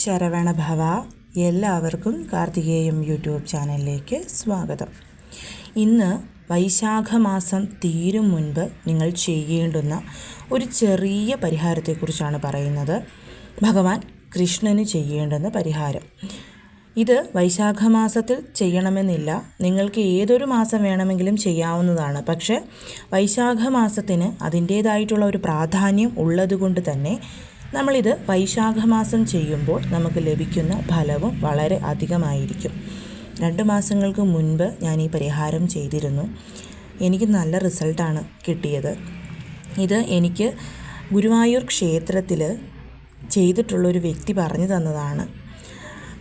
ശരവണ ഭവ എല്ലാവർക്കും കാർത്തികേയം യൂട്യൂബ് ചാനലിലേക്ക് സ്വാഗതം. ഇന്ന് വൈശാഖ മാസം തീരും മുൻപ് നിങ്ങൾ ചെയ്യേണ്ടുന്ന ഒരു ചെറിയ പരിഹാരത്തെക്കുറിച്ചാണ് പറയുന്നത്. ഭഗവാൻ കൃഷ്ണന് ചെയ്യേണ്ടുന്ന പരിഹാരം. ഇത് വൈശാഖ മാസത്തിൽ ചെയ്യണമെന്നില്ല. നിങ്ങൾക്ക് ഏതൊരു മാസം വേണമെങ്കിലും ചെയ്യാവുന്നതാണ്. പക്ഷേ വൈശാഖ മാസത്തിന് അതിന്റേതായിട്ടുള്ള ഒരു പ്രാധാന്യം ഉള്ളതുകൊണ്ട് തന്നെ നമ്മളിത് വൈശാഖമാസം ചെയ്യുമ്പോൾ നമുക്ക് ലഭിക്കുന്ന ഫലവും വളരെ അധികമായിരിക്കും. രണ്ട് മാസങ്ങൾക്ക് മുൻപ് ഞാൻ ഈ പരിഹാരം ചെയ്തിരുന്നു. എനിക്ക് നല്ല റിസൾട്ടാണ് കിട്ടിയത്. ഇത് എനിക്ക് ഗുരുവായൂർ ക്ഷേത്രത്തിൽ ചെയ്തിട്ടുള്ളൊരു വ്യക്തി പറഞ്ഞു തന്നതാണ്.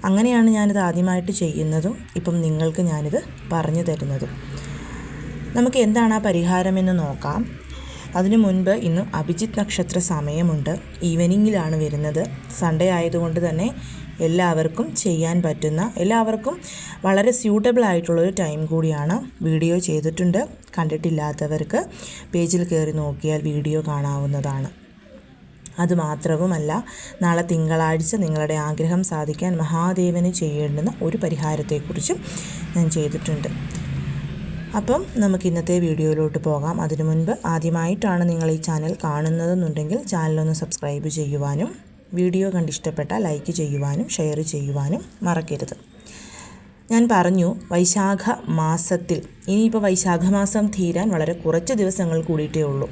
അങ്ങനെയാണ് ഞാനിത് ആദ്യമായിട്ട് ചെയ്യുന്നതും ഇപ്പം നിങ്ങൾക്ക് ഞാനിത് പറഞ്ഞു തരുന്നതും. നമുക്ക് എന്താണ് ആ പരിഹാരമെന്ന് നോക്കാം. അതിനു മുൻപ് ഇന്ന് അഭിജിത്ത് നക്ഷത്ര സമയമുണ്ട്. ഈവനിങ്ങിലാണ് വരുന്നത്. സൺഡേ ആയതുകൊണ്ട് തന്നെ എല്ലാവർക്കും ചെയ്യാൻ പറ്റുന്ന എല്ലാവർക്കും വളരെ സ്യൂട്ടബിൾ ആയിട്ടുള്ളൊരു ടൈം കൂടിയാണ് വീഡിയോ ചെയ്തിട്ടുണ്ട്. കണ്ടിട്ടില്ലാത്തവർക്ക് പേജിൽ കയറി നോക്കിയാൽ വീഡിയോ കാണാവുന്നതാണ്. അതുമാത്രവുമല്ല നാളെ തിങ്കളാഴ്ച നിങ്ങളുടെ ആഗ്രഹം സാധിക്കാൻ മഹാദേവന് ചെയ്യേണ്ടുന്ന ഒരു പരിഹാരത്തെക്കുറിച്ചും ഞാൻ ചെയ്തിട്ടുണ്ട്. അപ്പം നമുക്ക് ഇന്നത്തെ വീഡിയോയിലോട്ട് പോകാം. അതിനു മുൻപ് ആദ്യമായിട്ടാണ് നിങ്ങൾ ഈ ചാനൽ കാണുന്നതെന്നുണ്ടെങ്കിൽ ചാനലൊന്ന് സബ്സ്ക്രൈബ് ചെയ്യുവാനും വീഡിയോ കണ്ടിഷ്ടപ്പെട്ട ലൈക്ക് ചെയ്യുവാനും ഷെയർ ചെയ്യുവാനും മറക്കരുത്. ഞാൻ പറഞ്ഞു വൈശാഖ മാസത്തിൽ ഇനിയിപ്പോൾ വൈശാഖ മാസം തീരാൻ വളരെ കുറച്ച് ദിവസങ്ങൾ കൂടിയിട്ടേ ഉള്ളൂ.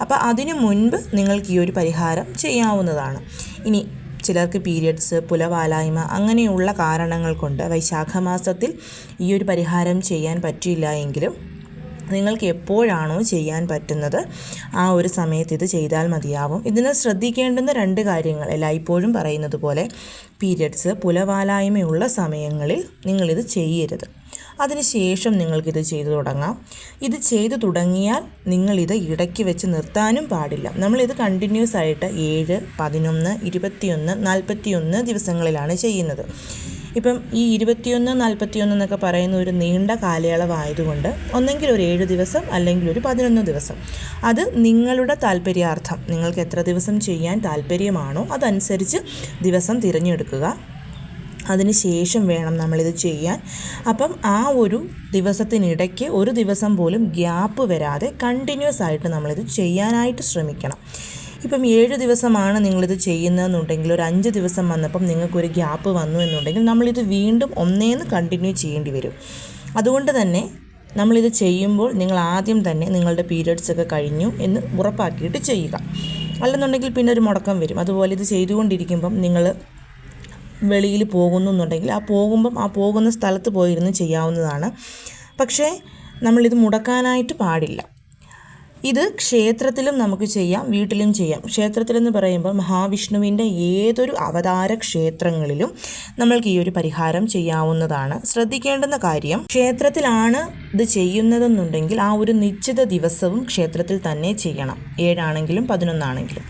അപ്പോൾ അതിനു മുൻപ് നിങ്ങൾക്ക് ഈ ഒരു പരിഹാരം ചെയ്യാവുന്നതാണ്. ഇനി ചിലർക്ക് പീരിയഡ്സ് പുലവാലായ്മ അങ്ങനെയുള്ള കാരണങ്ങൾ കൊണ്ട് വൈശാഖ മാസത്തിൽ ഈ ഒരു പരിഹാരം ചെയ്യാൻ പറ്റില്ല എങ്കിലും നിങ്ങൾക്ക് എപ്പോഴാണോ ചെയ്യാൻ പറ്റുന്നത് ആ ഒരു സമയത്ത് ഇത് ചെയ്താൽ മതിയാവും. ഇതിന് ശ്രദ്ധിക്കേണ്ടുന്ന രണ്ട് കാര്യങ്ങൾ എല്ലായ്പ്പോഴും പറയുന്നത് പോലെ പീരിയഡ്സ് പുലവാലായ്മയുള്ള സമയങ്ങളിൽ നിങ്ങളിത് ചെയ്യരുത്. അതിനുശേഷം നിങ്ങൾക്കിത് ചെയ്തു തുടങ്ങാം. ഇത് ചെയ്തു തുടങ്ങിയാൽ നിങ്ങളിത് ഇടയ്ക്ക് വെച്ച് നിർത്താനും പാടില്ല. നമ്മളിത് കണ്ടിന്യൂസ് ആയിട്ട് ഏഴ് പതിനൊന്ന് ഇരുപത്തിയൊന്ന് നാൽപ്പത്തിയൊന്ന് ദിവസങ്ങളിലാണ് ചെയ്യുന്നത്. ഇപ്പം ഈ ഇരുപത്തിയൊന്ന് നാൽപ്പത്തിയൊന്ന് എന്നൊക്കെ പറയുന്ന ഒരു നീണ്ട കാലയളവായതുകൊണ്ട് ഒന്നെങ്കിൽ ഒരു ഏഴ് ദിവസം അല്ലെങ്കിൽ ഒരു പതിനൊന്ന് ദിവസം. അത് നിങ്ങളുടെ താല്പര്യാർത്ഥം. നിങ്ങൾക്ക് എത്ര ദിവസം ചെയ്യാൻ താല്പര്യമാണോ അതനുസരിച്ച് ദിവസം തിരഞ്ഞെടുക്കുക. അതിന് ശേഷം വേണം നമ്മളിത് ചെയ്യാൻ. അപ്പം ആ ഒരു ദിവസത്തിനിടയ്ക്ക് ഒരു ദിവസം പോലും ഗ്യാപ്പ് വരാതെ കണ്ടിന്യൂസ് ആയിട്ട് നമ്മളിത് ചെയ്യാനായിട്ട് ശ്രമിക്കണം. ഇപ്പം ഏഴ് ദിവസമാണ് നിങ്ങളിത് ചെയ്യുന്നതെന്നുണ്ടെങ്കിൽ ഒരു അഞ്ച് ദിവസം വന്നപ്പം നിങ്ങൾക്കൊരു ഗ്യാപ്പ് വന്നു എന്നുണ്ടെങ്കിൽ നമ്മളിത് വീണ്ടും ഒന്നേന്ന് കണ്ടിന്യൂ ചെയ്യേണ്ടി വരും. അതുകൊണ്ട് തന്നെ നമ്മളിത് ചെയ്യുമ്പോൾ നിങ്ങൾ ആദ്യം തന്നെ നിങ്ങളുടെ പീരിയഡ്സ് ഒക്കെ കഴിഞ്ഞു എന്ന് ഉറപ്പാക്കിയിട്ട് ചെയ്യുക. അല്ലെന്നുണ്ടെങ്കിൽ പിന്നെ ഒരു മുടക്കം വരും. അതുപോലെ ഇത് ചെയ്തുകൊണ്ടിരിക്കുമ്പം നിങ്ങൾ വെളിയിൽ പോകുന്നു എന്നുണ്ടെങ്കിൽ ആ പോകുമ്പം ആ പോകുന്ന സ്ഥലത്ത് പോയിരുന്ന് ചെയ്യാവുന്നതാണ്. പക്ഷേ നമ്മളിത് മുടക്കാനായിട്ട് പാടില്ല. ഇത് ക്ഷേത്രത്തിലും നമുക്ക് ചെയ്യാം വീട്ടിലും ചെയ്യാം. ക്ഷേത്രത്തിലെന്ന് പറയുമ്പോൾ മഹാവിഷ്ണുവിന്റെ ഏതൊരു അവതാര ക്ഷേത്രങ്ങളിലും നമ്മൾക്ക് ഈ ഒരു പരിഹാരം ചെയ്യാവുന്നതാണ്. ശ്രദ്ധിക്കേണ്ടുന്ന കാര്യം ക്ഷേത്രത്തിലാണ് ഇത് ചെയ്യുന്നതെന്നുണ്ടെങ്കിൽ ആ ഒരു നിശ്ചിത ദിവസവും ക്ഷേത്രത്തിൽ തന്നെ ചെയ്യണം. ഏഴാണെങ്കിലും പതിനൊന്നാണെങ്കിലും.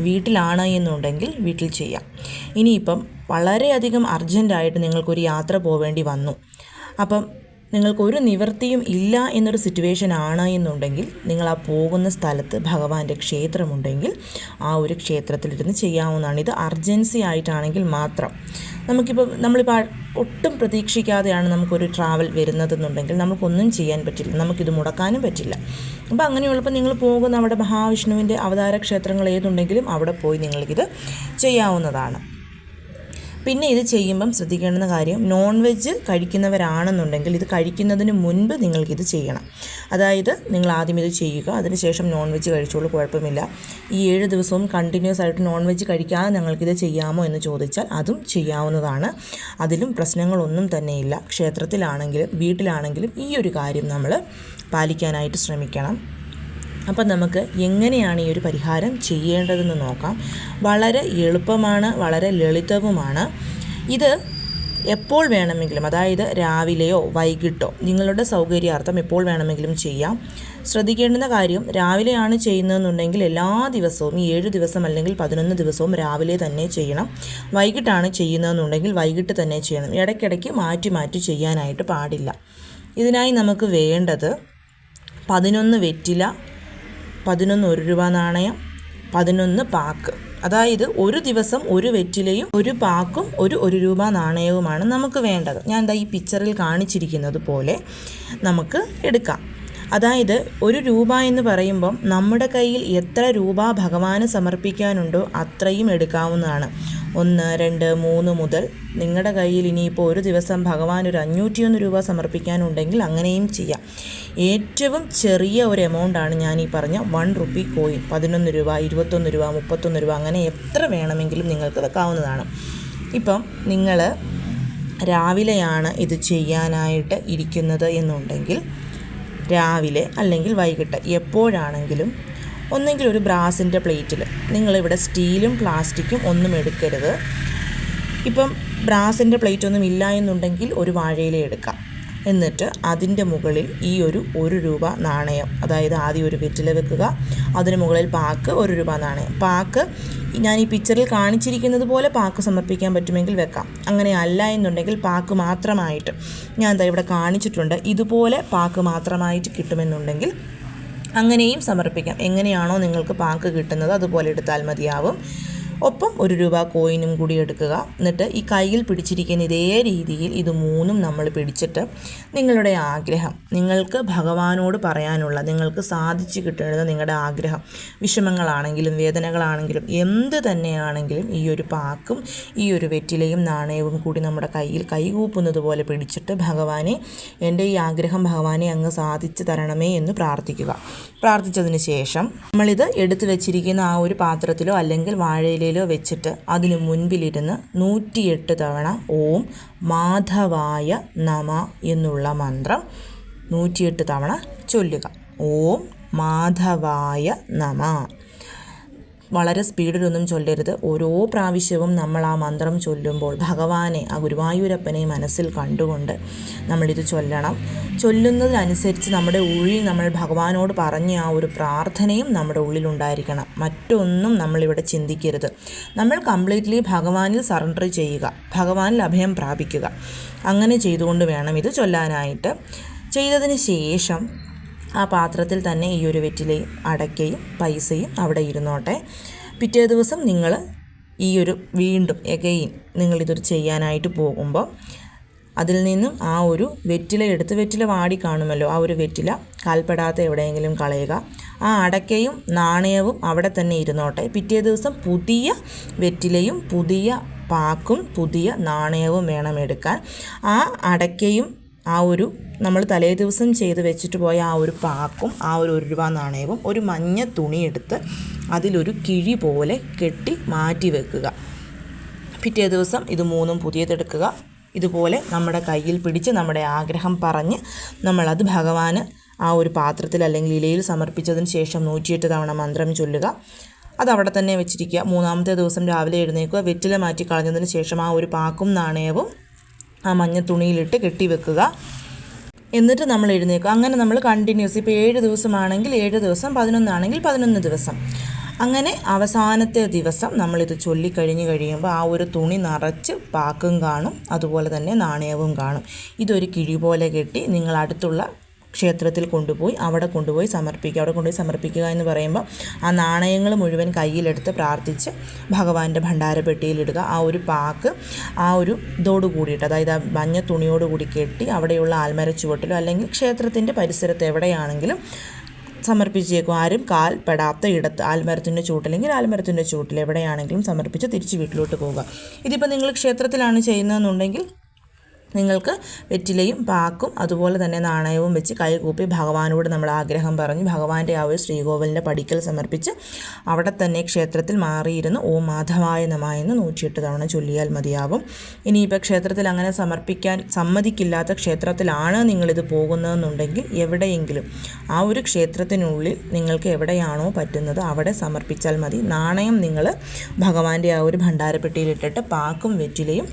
വീട്ടിലാണ് എന്നുണ്ടെങ്കിൽ വീട്ടിൽ ചെയ്യാം. ഇനിയിപ്പം വളരെയധികം അർജന്റായിട്ട് നിങ്ങൾക്കൊരു യാത്ര പോവേണ്ടി വന്നു. അപ്പം നിങ്ങൾക്കൊരു നിവൃത്തിയും ഇല്ല എന്നൊരു സിറ്റുവേഷൻ ആണ് എന്നുണ്ടെങ്കിൽ നിങ്ങൾ ആ പോകുന്ന സ്ഥലത്ത് ഭഗവാന്റെ ക്ഷേത്രമുണ്ടെങ്കിൽ ആ ഒരു ക്ഷേത്രത്തിലിരുന്ന് ചെയ്യാവുന്നതാണ്. ഇത് അർജൻസി ആയിട്ടാണെങ്കിൽ മാത്രം. നമുക്കിപ്പോൾ നമ്മളിപ്പോൾ ഒട്ടും പ്രതീക്ഷിക്കാതെയാണ് നമുക്കൊരു ട്രാവൽ വരുന്നതെന്നുണ്ടെങ്കിൽ നമുക്കൊന്നും ചെയ്യാൻ പറ്റില്ല. നമുക്കിത് മുടക്കാനും പറ്റില്ല. അപ്പോൾ അങ്ങനെയുള്ളപ്പോൾ നിങ്ങൾ പോകുന്ന അവിടെ മഹാവിഷ്ണുവിന്റെ അവതാര ക്ഷേത്രങ്ങൾ ഏതുണ്ടെങ്കിലും അവിടെ പോയി നിങ്ങൾക്കിത് ചെയ്യാവുന്നതാണ്. പിന്നെ ഇത് ചെയ്യുമ്പം ശ്രദ്ധിക്കേണ്ടുന്ന കാര്യം നോൺ വെജ് കഴിക്കുന്നവരാണെന്നുണ്ടെങ്കിൽ ഇത് കഴിക്കുന്നതിന് മുൻപ് നിങ്ങൾക്കിത് ചെയ്യണം. അതായത് നിങ്ങൾ ആദ്യം ഇത് ചെയ്യുക അതിനുശേഷം നോൺ വെജ് കഴിച്ചോളൂ കുഴപ്പമില്ല. ഈ ഏഴ് ദിവസവും കണ്ടിന്യൂസ് ആയിട്ട് നോൺ വെജ് കഴിക്കാതെ ഞങ്ങൾക്കിത് ചെയ്യാമോ എന്ന് ചോദിച്ചാൽ അതും ചെയ്യാവുന്നതാണ്. അതിലും പ്രശ്നങ്ങളൊന്നും തന്നെയില്ല. ക്ഷേത്രത്തിലാണെങ്കിലും വീട്ടിലാണെങ്കിലും ഈ ഒരു കാര്യം നമ്മൾ പാലിക്കാനായിട്ട് ശ്രമിക്കണം. അപ്പം നമുക്ക് എങ്ങനെയാണ് ഈ ഒരു പരിഹാരം ചെയ്യേണ്ടതെന്ന് നോക്കാം. വളരെ എളുപ്പമാണ് വളരെ ലളിതവുമാണ്. ഇത് എപ്പോൾ വേണമെങ്കിലും അതായത് രാവിലെയോ വൈകിട്ടോ നിങ്ങളുടെ സൗകര്യാർത്ഥം എപ്പോൾ വേണമെങ്കിലും ചെയ്യാം. ശ്രദ്ധിക്കേണ്ടുന്ന കാര്യം രാവിലെയാണ് ചെയ്യുന്നതെന്നുണ്ടെങ്കിൽ എല്ലാ ദിവസവും ഈ ഏഴ് ദിവസം അല്ലെങ്കിൽ പതിനൊന്ന് ദിവസവും രാവിലെ തന്നെ ചെയ്യണം. വൈകിട്ടാണ് ചെയ്യുന്നതെന്നുണ്ടെങ്കിൽ വൈകിട്ട് തന്നെ ചെയ്യണം. ഇടയ്ക്കിടയ്ക്ക് മാറ്റി മാറ്റി ചെയ്യാനായിട്ട് പാടില്ല. ഇതിനായി നമുക്ക് വേണ്ടത് പതിനൊന്ന് വെറ്റില പതിനൊന്ന് ഒരു രൂപ നാണയം പതിനൊന്ന് പാക്ക്. അതായത് ഒരു ദിവസം ഒരു വെറ്റിലയും ഒരു പാക്കും ഒരു ഒരു രൂപ നാണയവുമാണ് നമുക്ക് വേണ്ടത്. ഞാൻ എന്താ ഈ പിക്ചറിൽ കാണിച്ചിരിക്കുന്നത് പോലെ നമുക്ക് എടുക്കാം. അതായത് ഒരു രൂപ എന്ന് പറയുമ്പം നമ്മുടെ കയ്യിൽ എത്ര രൂപ ഭഗവാന് സമർപ്പിക്കാനുണ്ടോ അത്രയും എടുക്കാവുന്നതാണ്. ഒന്ന് രണ്ട് മൂന്ന് മുതൽ നിങ്ങളുടെ കയ്യിൽ ഇനിയിപ്പോൾ ഒരു ദിവസം ഭഗവാൻ ഒരു അഞ്ഞൂറ്റിയൊന്ന് രൂപ സമർപ്പിക്കാനുണ്ടെങ്കിൽ അങ്ങനെയും ചെയ്യാം. ഏറ്റവും ചെറിയ ഒരു എമൗണ്ടാണ് ഞാൻ ഈ പറഞ്ഞ വൺ റുപ്പി കോയിൻ പതിനൊന്ന് രൂപ ഇരുപത്തൊന്ന് രൂപ മുപ്പത്തൊന്ന് രൂപ അങ്ങനെ എത്ര വേണമെങ്കിലും നിങ്ങൾക്ക് വെക്കാവുന്നതാണ് ഇപ്പം നിങ്ങൾ രാവിലെയാണ് ഇത് ചെയ്യാനായിട്ട് ഇരിക്കുന്നത് എന്നുണ്ടെങ്കിൽ രാവിലെ അല്ലെങ്കിൽ വൈകിട്ട് എപ്പോഴാണെങ്കിലും ഒന്നെങ്കിൽ ഒരു ബ്രാസിന്റെ പ്ലേറ്റിൽ. നിങ്ങളിവിടെ സ്റ്റീലും പ്ലാസ്റ്റിക്കും ഒന്നും എടുക്കരുത്. ഇപ്പം ബ്രാസിന്റെ പ്ലേറ്റ് ഒന്നും ഇല്ല എന്നുണ്ടെങ്കിൽ ഒരു വാഴയില എടുക്കാം. എന്നിട്ട് അതിന്റെ മുകളിൽ ഈ ഒരു ഒരു രൂപ നാണയം അതായത് ആദ്യം ഒരു വെറ്റില വെക്കുക അതിന് മുകളിൽ പാക്ക് ഒരു രൂപ നാണയം. പാക്ക് ഞാൻ ഈ പിക്ചറിൽ കാണിച്ചിരിക്കുന്നത് പോലെ പാക്ക് സമർപ്പിക്കാൻ പറ്റുമെങ്കിൽ വെക്കാം. അങ്ങനെ അല്ല എന്നുണ്ടെങ്കിൽ പാക്ക് മാത്രമായിട്ട്. ഞാൻ ഇവിടെ കാണിച്ചിട്ടുണ്ട്. ഇതുപോലെ പാക്ക് മാത്രമായിട്ട് കിട്ടുമെന്നുണ്ടെങ്കിൽ അങ്ങനെയും സമർപ്പിക്കാം. എങ്ങനെയാണോ നിങ്ങൾക്ക് പാക്ക് കിട്ടുന്നത് അതുപോലെ എടുത്താൽ മതിയാവും. ഒപ്പം ഒരു രൂപ കോയിനും കൂടി എടുക്കുക. എന്നിട്ട് ഈ കയ്യിൽ പിടിച്ചിരിക്കുന്ന ഇതേ രീതിയിൽ ഇത് മൂന്നും നമ്മൾ പിടിച്ചിട്ട് നിങ്ങളുടെ ആഗ്രഹം നിങ്ങൾക്ക് ഭഗവാനോട് പറയാനുള്ള നിങ്ങൾക്ക് സാധിച്ചു കിട്ടേണ്ടത് നിങ്ങളുടെ ആഗ്രഹം വിഷമങ്ങളാണെങ്കിലും വേദനകളാണെങ്കിലും എന്ത് തന്നെയാണെങ്കിലും ഈ ഒരു പാക്കും ഈ ഒരു വെറ്റിലയും നാണയവും കൂടി നമ്മുടെ കയ്യിൽ കൈകൂപ്പുന്നത് പോലെ പിടിച്ചിട്ട് ഭഗവാനെ എന്റെ ഈ ആഗ്രഹം ഭഗവാനെ അങ്ങ് സാധിച്ചു തരണമേ എന്ന് പ്രാർത്ഥിക്കുക. പ്രാർത്ഥിച്ചതിന് ശേഷം നമ്മളിത് എടുത്തു വെച്ചിരിക്കുന്ന ആ ഒരു പാത്രത്തിലോ അല്ലെങ്കിൽ വാഴയിലയിലോ വെച്ചിട്ട് അതിന് മുൻപിലിരുന്ന് നൂറ്റിയെട്ട് തവണ ഓം മാധവായ നമ എന്നുള്ള മന്ത്രം നൂറ്റിയെട്ട് തവണ ചൊല്ലുക. ഓം മാധവായ നമ. വളരെ സ്പീഡിലൊന്നും ചൊല്ലരുത്. ഓരോ പ്രാവശ്യവും നമ്മൾ ആ മന്ത്രം ചൊല്ലുമ്പോൾ ഭഗവാനെ ആ ഗുരുവായൂരപ്പനെ മനസ്സിൽ കണ്ടുകൊണ്ട് നമ്മളിത് ചൊല്ലണം. ചൊല്ലുന്നതിനനുസരിച്ച് നമ്മുടെ ഉള്ളിൽ നമ്മൾ ഭഗവാനോട് പറഞ്ഞ ആ ഒരു പ്രാർത്ഥനയും നമ്മുടെ ഉള്ളിലുണ്ടായിരിക്കണം. മറ്റൊന്നും നമ്മളിവിടെ ചിന്തിക്കരുത്. നമ്മൾ കംപ്ലീറ്റ്ലി ഭഗവാനിൽ സറണ്ടർ ചെയ്യുക ഭഗവാനിൽ അഭയം പ്രാപിക്കുക. അങ്ങനെ ചെയ്തുകൊണ്ട് വേണം ഇത് ചൊല്ലാനായിട്ട്. ചെയ്തതിന് ശേഷം ആ പാത്രത്തിൽ തന്നെ ഈ ഒരു വെറ്റിലെ അടയ്ക്കയും പൈസയും അവിടെ ഇരുന്നോട്ടെ. പിറ്റേ ദിവസം നിങ്ങൾ ഈ ഒരു വീണ്ടും എഗെയിൻ നിങ്ങളിതൊരു ചെയ്യാനായിട്ട് പോകുമ്പോൾ അതിൽ നിന്നും ആ ഒരു വെറ്റില എടുത്ത് വെറ്റില വാടി കാണുമല്ലോ. ആ ഒരു വെറ്റില കാൽപ്പെടാത്ത എവിടെയെങ്കിലും കളയുക. ആ അടയ്ക്കയും നാണയവും അവിടെ തന്നെ ഇരുന്നോട്ടെ. പിറ്റേ ദിവസം പുതിയ വെറ്റിലയും പുതിയ പാക്കും പുതിയ നാണയവും വേണം എടുക്കാൻ. ആ അടയ്ക്കയും ആ ഒരു നമ്മൾ തലേ ദിവസം ചെയ്ത് വെച്ചിട്ട് പോയ ആ ഒരു പാക്കും ആ ഒരു ഒരു രൂപ നാണയവും ഒരു മഞ്ഞ തുണിയെടുത്ത് അതിലൊരു കിഴി പോലെ കെട്ടി മാറ്റി വെക്കുക. പിറ്റേ ദിവസം ഇത് മൂന്നും പുതിയതെടുക്കുക. ഇതുപോലെ നമ്മുടെ കയ്യിൽ പിടിച്ച് നമ്മുടെ ആഗ്രഹം പറഞ്ഞ് നമ്മളത് ഭഗവാന് ആ ഒരു പാത്രത്തിൽ അല്ലെങ്കിൽ ഇലയിൽ സമർപ്പിച്ചതിന് ശേഷം നൂറ്റിയെട്ട് തവണ മന്ത്രം ചൊല്ലുക. അത് അവിടെ തന്നെ വെച്ചിരിക്കുക. മൂന്നാമത്തെ ദിവസം രാവിലെ എഴുന്നേക്കുക വെറ്റില മാറ്റി കളഞ്ഞതിന് ശേഷം ആ ഒരു പാക്കും നാണയവും ആ മഞ്ഞ തുണിയിലിട്ട് കെട്ടി വെക്കുക. എന്നിട്ട് നമ്മൾ എഴുന്നേക്കും അങ്ങനെ നമ്മൾ കണ്ടിന്യൂസ് ഇപ്പോൾ ഏഴ് ദിവസമാണെങ്കിൽ ഏഴ് ദിവസം പതിനൊന്നാണെങ്കിൽ പതിനൊന്ന് ദിവസം. അങ്ങനെ അവസാനത്തെ ദിവസം നമ്മളിത് ചൊല്ലിക്കഴിഞ്ഞ് കഴിയുമ്പോൾ ആ ഒരു തുണി നിറച്ച് പാക്കും കാണും അതുപോലെ തന്നെ നാണയവും കാണും. ഇതൊരു കിഴി പോലെ കെട്ടി നിങ്ങൾ അടുത്തുള്ള ക്ഷേത്രത്തിൽ കൊണ്ടുപോയി അവിടെ കൊണ്ടുപോയി സമർപ്പിക്കുക. അവിടെ കൊണ്ടുപോയി സമർപ്പിക്കുക എന്ന് പറയുമ്പോൾ ആ നാണയങ്ങൾ മുഴുവൻ കയ്യിലെടുത്ത് പ്രാർത്ഥിച്ച് ഭഗവാന്റെ ഭണ്ഡാരപ്പെട്ടിയിലിടുക. ആ ഒരു പാക്ക് ആ ഒരു ഇതോട് കൂടിയിട്ട് അതായത് ആ മഞ്ഞ തുണിയോട് കൂടി കെട്ടി അവിടെയുള്ള ആൽമര ചുവട്ടിലോ അല്ലെങ്കിൽ ക്ഷേത്രത്തിന്റെ പരിസരത്ത് എവിടെയാണെങ്കിലും സമർപ്പിച്ചേക്കും. ആരും കാൽ പെടാത്ത ഇടത്ത് ആൽമരത്തിന്റെ ചൂട്ടില്ലെങ്കിൽ ആൽമരത്തിന്റെ ചൂട്ടിൽ എവിടെയാണെങ്കിലും സമർപ്പിച്ച് തിരിച്ച് വീട്ടിലോട്ട് പോവുക. ഇതിപ്പോൾ നിങ്ങൾ ക്ഷേത്രത്തിലാണ് ചെയ്യുന്നതെന്നുണ്ടെങ്കിൽ നിങ്ങൾക്ക് വെറ്റിലയും പാക്കും അതുപോലെ തന്നെ നാണയവും വെച്ച് കൈകൂപ്പി ഭഗവാനോട് നമ്മൾ ആഗ്രഹം പറഞ്ഞ്. ഭഗവാന്റെ ആ ഒരു ശ്രീകോവിലിന്റെ പടിക്കൽ സമർപ്പിച്ച് അവിടെ തന്നെ ക്ഷേത്രത്തിൽ മാറിയിരുന്ന്. ഓം മാധവായ നമായെന്ന് നൂറ്റിയെട്ട് തവണ ചൊല്ലിയാൽ മതിയാവും. ഇനിയിപ്പോൾ ക്ഷേത്രത്തിൽ അങ്ങനെ സമർപ്പിക്കാൻ സമ്മതിക്കില്ലാത്ത ക്ഷേത്രത്തിലാണ് നിങ്ങളിത് പോകുന്നതെന്നുണ്ടെങ്കിൽ എവിടെയെങ്കിലും ആ ഒരു ക്ഷേത്രത്തിനുള്ളിൽ നിങ്ങൾക്ക് എവിടെയാണോ പറ്റുന്നത് അവിടെ സമർപ്പിച്ചാൽ മതി. നാണയം നിങ്ങൾ ഭഗവാന്റെ ആ ഒരു ഭണ്ഡാരപ്പെട്ടിയിലിട്ടിട്ട് പാക്കും വെറ്റിലയും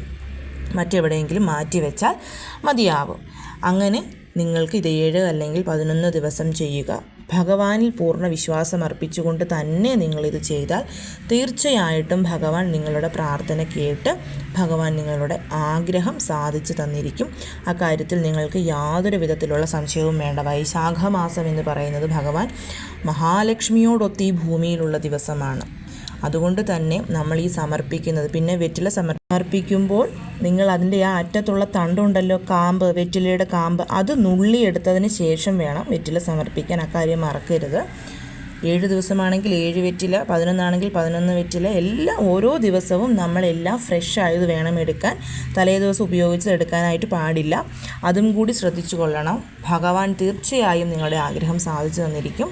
മറ്റെവിടെയെങ്കിലും മാറ്റി വെച്ചാൽ മതിയാവും. അങ്ങനെ നിങ്ങൾക്ക് ഇത് ഏഴ് അല്ലെങ്കിൽ പതിനൊന്ന് ദിവസം ചെയ്യുക. ഭഗവാനിൽ പൂർണ വിശ്വാസം അർപ്പിച്ചുകൊണ്ട് തന്നെ നിങ്ങളിത് ചെയ്താൽ തീർച്ചയായിട്ടും ഭഗവാൻ നിങ്ങളുടെ പ്രാർത്ഥന കേട്ട് ഭഗവാൻ നിങ്ങളുടെ ആഗ്രഹം സാധിച്ചു തന്നിരിക്കും. അക്കാര്യത്തിൽ നിങ്ങൾക്ക് യാതൊരു വിധത്തിലുള്ള സംശയവും വേണ്ട. വൈശാഖമാസം എന്ന് പറയുന്നത് ഭഗവാൻ മഹാലക്ഷ്മിയോടൊത്ത് ഭൂമിയിലുള്ള ദിവസമാണ്. അതുകൊണ്ട് തന്നെ നമ്മൾ ഈ സമർപ്പിക്കുന്നത്. പിന്നെ വെറ്റില സമർപ്പിക്കുമ്പോൾ നിങ്ങൾ അതിന്റെ ആ അറ്റത്തുള്ള തണ്ടുണ്ടല്ലോ കാമ്പ് വെറ്റിലയുടെ കാമ്പ് അത് നുള്ളിയെടുത്തതിന് ശേഷം വേണം വെറ്റില സമർപ്പിക്കാൻ. അക്കാര്യം മറക്കരുത്. ഏഴ് ദിവസമാണെങ്കിൽ ഏഴ് വെറ്റില പതിനൊന്നാണെങ്കിൽ പതിനൊന്ന് വെറ്റില എല്ലാം ഓരോ ദിവസവും നമ്മളെല്ലാം ഫ്രഷ് ആയത് വേണം എടുക്കാൻ. തലേ ദിവസം ഉപയോഗിച്ച് എടുക്കാനായിട്ട് പാടില്ല. അതും കൂടി ശ്രദ്ധിച്ചു കൊള്ളണം. ഭഗവാൻ തീർച്ചയായും നിങ്ങളുടെ ആഗ്രഹം സാധിച്ചു തന്നിരിക്കും.